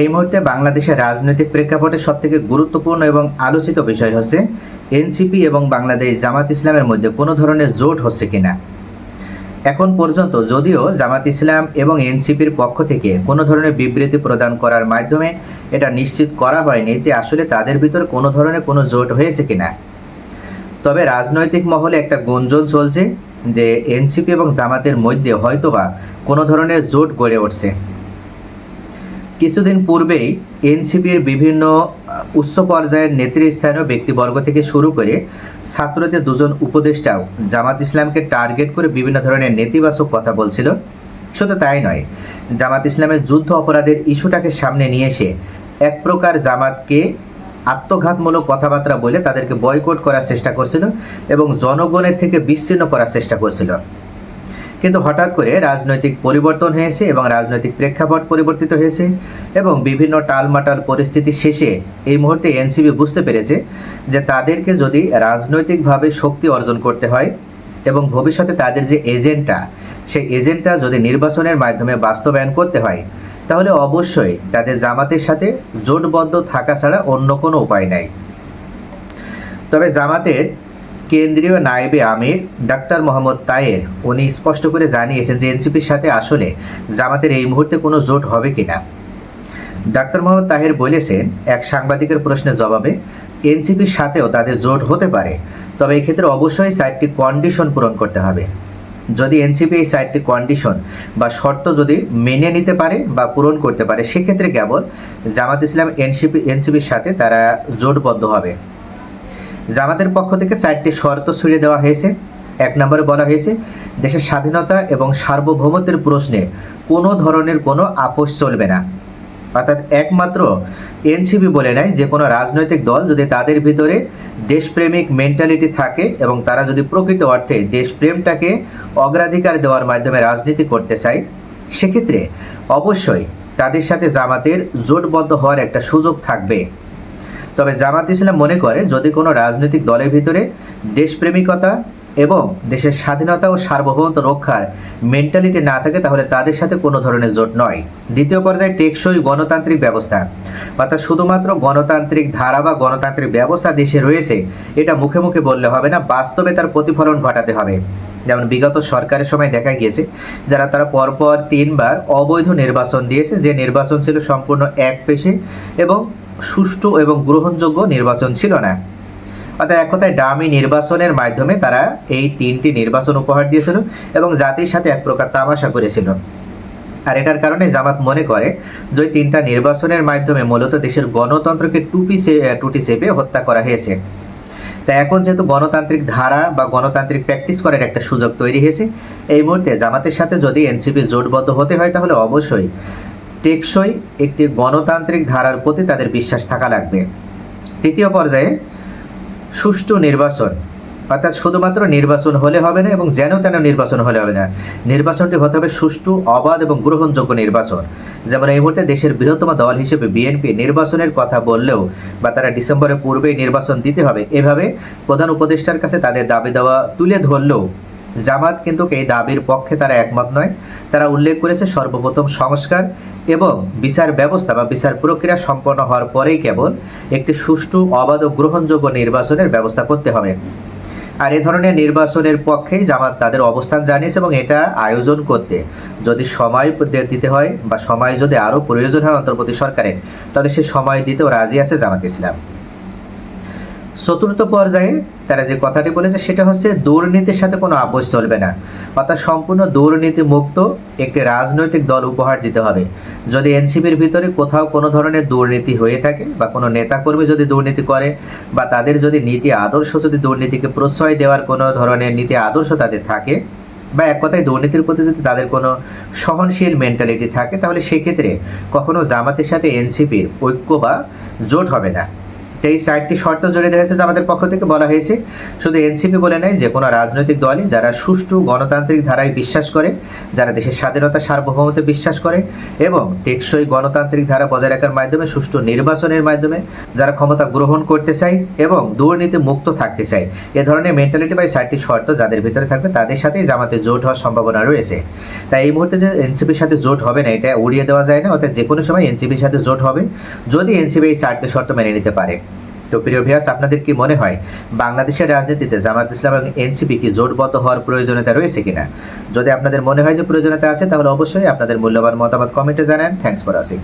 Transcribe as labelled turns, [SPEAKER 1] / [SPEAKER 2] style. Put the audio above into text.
[SPEAKER 1] এই মুহূর্তে বাংলাদেশের রাজনৈতিক প্রেক্ষাপটে সবথেকে গুরুত্বপূর্ণ এবং আলোচিত বিষয় হচ্ছে, এনসিপি এবং বাংলাদেশ জামাত ইসলামের মধ্যে কোনো ধরনের জোট হচ্ছে কিনা? এখন পর্যন্ত যদিও জামাত ইসলাম এবং এনসিপির পক্ষ থেকে কোনো ধরনের বিবৃতি প্রদান করার মাধ্যমে এটা নিশ্চিত করা হয়নি যে আসলে তাদের ভিতরে কোনো ধরনের কোনো জোট হয়েছে কিনা। তবে রাজনৈতিক মহলে একটা গুঞ্জন চলছে যে এনসিপি এবং জামাতের মধ্যে হয়তোবা কোনো ধরনের জোট গড়ে উঠছে। কিছুদিন পূর্বেই এনসিপির বিভিন্ন উচ্চ পর্যায়ের নেতৃস্থানীয় ব্যক্তিবর্গ থেকে শুরু করে ছাত্রদের দুজন উপদেষ্টাও জামাত ইসলামকে টার্গেট করে বিভিন্ন ধরনের নেতিবাচক কথা বলছিল। শুধু তাই নয়, জামাত ইসলামের যুদ্ধ অপরাধের ইস্যুটাকে সামনে নিয়ে এসে এক প্রকার জামাতকে আত্মঘাতমূলক কথাবার্তা বলে তাদেরকে বয়কট করার চেষ্টা করছিল এবং জনগণের থেকে বিচ্ছিন্ন করার চেষ্টা করছিল। কিন্তু হঠাৎ করে রাজনৈতিক পরিবর্তন হয়েছে এবং রাজনৈতিক প্রেক্ষাপট পরিবর্তিত হয়েছে এবং বিভিন্ন টালমাটাল পরিস্থিতি শেষে এই মুহূর্তে এনসিবি বুঝতে পেরেছে যে তাদেরকে যদি রাজনৈতিকভাবে শক্তি অর্জন করতে হয় এবং ভবিষ্যতে তাদের যে এজেন্টটা সেই এজেন্টটা যদি নির্বাচনের মাধ্যমে বাস্তবায়ন করতে হয়, তাহলে অবশ্যই তাদের জামাতের সাথে জোটবদ্ধ থাকা ছাড়া অন্য কোনো উপায় নাই। তবে জামাতের কেন্দ্রীয় নায়েবে আমির ডাক্তার মোহাম্মদ তায়ের। উনি স্পষ্ট করে জানিয়েছেন যে এনসিপির সাথে আসলে জামাতের এই মুহূর্তে কোনো জোট হবে কিনা। ডাক্তার মোহাম্মদ তাহের বলেছেন, এক সাংবাদিকের প্রশ্নের জবাবে, এনসিপির সাথেও তাদের জোট হতে পারে, তবে এক্ষেত্রে অবশ্যই চারটি কন্ডিশন পূরণ করতে হবে। যদি এনসিপি এই চারটি কন্ডিশন বা শর্ত যদি মেনে নিতে পারে বা পূরণ করতে পারে, সেক্ষেত্রে কেবল জামাত ইসলাম এনসিপি এনসিপির সাথে তারা জোটবদ্ধ হবে। জামাতের পক্ষ থেকে চারটি শর্ত ছুড়ে দেওয়া হয়েছে। এক নম্বরে বলা হয়েছে, দেশের স্বাধীনতা এবং সার্বভৌমত্বের প্রশ্নে কোনো ধরনের কোনো আপোষ চলবে না। অর্থাৎ একমাত্র এনসিবি বলে নেয় যে কোনো রাজনৈতিক দল যদি তাদের ভিতরে দেশপ্রেমিক মেন্টালিটি থাকে এবং তারা যদি প্রকৃত অর্থে দেশপ্রেমটাকে অগ্রাধিকার দেওয়ার মাধ্যমে রাজনীতি করতে চায়, সেক্ষেত্রে অবশ্যই তাদের সাথে জামাতের জোটবদ্ধ হওয়ার একটা সুযোগ থাকবে। তবে জামাত ইসলাম মনে করে যদি কোনো রাজনৈতিক দলের ভিতরে দেশপ্রেমিকতা এবং দেশের স্বাধীনতা ও সার্বভৌমত্ব রক্ষার মেন্টালিটি না থাকে, তাহলে তাদের সাথে কোনো ধরনের জোট নয়। দ্বিতীয় পর্যায়ে টেকসই গণতান্ত্রিক ব্যবস্থা। অর্থাৎ শুধুমাত্র গণতান্ত্রিক ধারা বা গণতান্ত্রিক ব্যবস্থা দেশে রয়েছে, এটা মুখে মুখে বললে হবে না, বাস্তবে তার প্রতিফলন ঘটাতে হবে। যেমন বিগত সরকারের সময় দেখা গিয়েছে, যারা তারা পরপর তিনবার অবৈধ নির্বাচন দিয়েছে, যে নির্বাচন ছিল সম্পূর্ণ এক পেশে এবং সুষ্ঠু এবং গ্রহণযোগ্য নির্বাচন ছিল না। অর্থাৎ এক কথায় ডামি নির্বাচনের মাধ্যমে তারা এই তিনটি নির্বাচন উপহার দিয়েছিল এবং জাতির সাথে এক প্রকার তামাশা করেছিল। আর এটার কারণে জামাত মনে করে যে তিনটা নির্বাচনের মাধ্যমে মূলত দেশের গণতন্ত্রকে টুপি টুটি চেপে হত্যা করা হয়েছে। তাই এখন যেহেতু গণতান্ত্রিক ধারা বা গণতান্ত্রিক প্র্যাকটিস করার একটা সুযোগ তৈরি হয়েছে, এই মুহূর্তে জামাতের সাথে যদি এনসিপি জোটবদ্ধ হতে হয় তাহলে অবশ্যই টেকসই একটি গণতান্ত্রিক ধারার প্রতি তাদের বিশ্বাস থাকা লাগবে। তৃতীয় পর্যায়ে সুষ্ঠু নির্বাচন, অর্থাৎ শুধুমাত্র নির্বাচন হলে হবে না এবং যেন তেন নির্বাচন হলে হবে না, নির্বাচনটি হতে হবে সুষ্ঠু, অবাধ এবং গ্রহণযোগ্য নির্বাচন। যেমন এই মুহূর্তে দেশের বৃহত্তম দল হিসেবে বিএনপি নির্বাচনের কথা বললেও বা তারা ডিসেম্বরের পূর্বেই নির্বাচন দিতে হবে, এভাবে প্রধান উপদেষ্টার কাছে তাদের দাবি দেওয়া তুলে ধরলেও জামাত কিন্তু এই দাবির পক্ষে তারা একমত নয়। তারা উল্লেখ করেছে সর্বপ্রথম সংস্কার এবং বিচার ব্যবস্থা বা বিচার প্রক্রিয়া সম্পন্ন হওয়ার পরেই কেবল একটি সুষ্ঠু, অবাধ ও গ্রহণযোগ্য নির্বাচনের ব্যবস্থা করতে হবে। আর এ ধরনের নির্বাচনের পক্ষেই জামাত তাদের অবস্থান জানিয়েছে এবং এটা আয়োজন করতে। যদি সময় দিতে হয় বা সময় যদি আরও প্রয়োজন হয় অন্তর্বর্তী সরকারের, তাহলে সে সময় দিতেও রাজি আছে জামাত ইসলাম। চতুর্থ পর্যায়ে তারা যে কথাটি বলেছে, সেটা হচ্ছে দুর্নীতির সাথে কোনো আপোষ চলবে না। অর্থাৎ সম্পূর্ণ দুর্নীতি মুক্ত একটি রাজনৈতিক দল উপহার দিতে হবে। যদি এনসিপির ভিতরে কোথাও কোনো ধরনের দুর্নীতি হয়ে থাকে বা কোনো নেতাকর্মী যদি দুর্নীতি করে বা তাদের যদি নীতি আদর্শ যদি দুর্নীতিকে প্রশ্রয় দেওয়ার কোনো ধরনের নীতি আদর্শ তাদের থাকে বা এক কথায় দুর্নীতির প্রতি যদি তাদের কোনো সহনশীল মেন্টালিটি থাকে, তাহলে সেক্ষেত্রে কখনো জামাতের সাথে এনসিপির ঐক্য বা জোট হবে না। এই চারটি শর্ত জড়িত হয়েছে আমাদের পক্ষ থেকে বলা হয়েছে, শুধু এনসিপি বলে নেই যে কোনো রাজনৈতিক দলই যারা সুষ্ঠু গণতান্ত্রিক ধারায় বিশ্বাস করে, যারা দেশের স্বাধীনতা সার্বভৌমত্বে বিশ্বাস করে এবং টেকসই গণতান্ত্রিক ধারা বজায় রাখার মাধ্যমে, সুষ্ঠু নির্বাচনের মাধ্যমে যারা ক্ষমতা গ্রহণ করতে চায় এবং দুর্নীতি মুক্ত থাকতে চায়। এ ধরনের মেন্টালিটি বা চারটি শর্ত যাদের ভিতরে থাকবে, তাদের সাথেই জামাতে জোট হওয়ার সম্ভাবনা রয়েছে। তাই এই মুহূর্তে যে এনসিপির সাথে জোট হবে না, এটা উড়িয়ে দেওয়া যায় না, অর্থাৎ যে কোনো সময় এনসিপির সাথে জোট হবে, যদি এনসিপি এই চারটি শর্ত মেনে নিতে পারে। তো প্রিয় ভিয়াস আপনাদের কি মনে হয়, বাংলাদেশের রাজনীতিতে জামাত ইসলাম এবং এনসিপি কি জোটবদ্ধ হওয়ার প্রয়োজনীয়তা রয়েছে কিনা? যদি আপনাদের মনে হয় যে প্রয়োজনীয়তা আছে, তাহলে অবশ্যই আপনাদের মূল্যবান মতামত কমেন্টে জানান। Thanks for watching